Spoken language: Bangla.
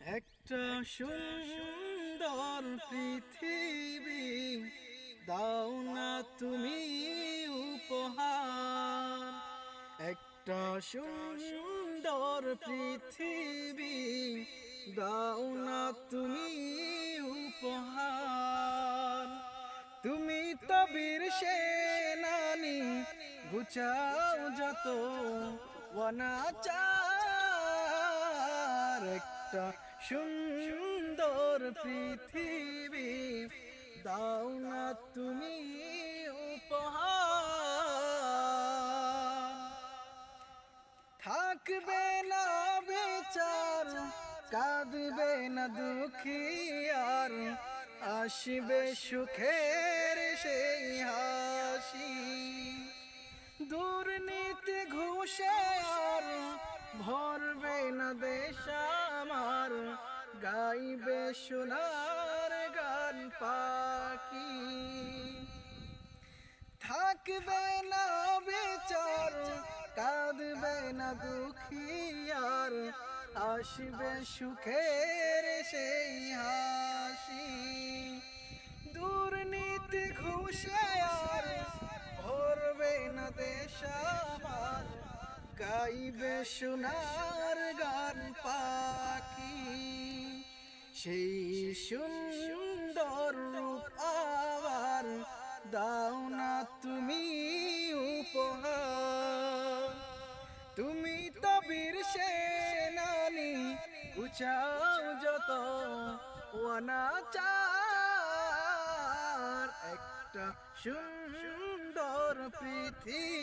একটা সুন্দর পৃথিবী, দাও না তুমি উপহার। একটা সুন্দর পৃথিবী, দাও না তুমি উপহার। তুমি তো বীর সেনানি, গুছাও যত অনাচার। একটা সুন্দর পৃথিবী, দাও না তুমি উপহার। থাকবে না বিচার, কাঁদবে না দুঃখী আর, আসবে সুখের সেই হাসি। দুর্নীতি ঘুষে আর, ভরবে না দেশ আমার গাইবে সোনার গান পাখি। থাকবে না বিচার, কাঁদবে না দুঃখী আর আসবে সুখের সেই হাসি। দুর্নীতি ঘুষে আর ভরবে না দেশ গাইবে সোনার গান পাখি। সেই সুন্দর আবার দাও না তুমি উপহার। তুমি তো বীর সেনানি উচাও যত অনাচার। একটা সুন্দর পৃথিবী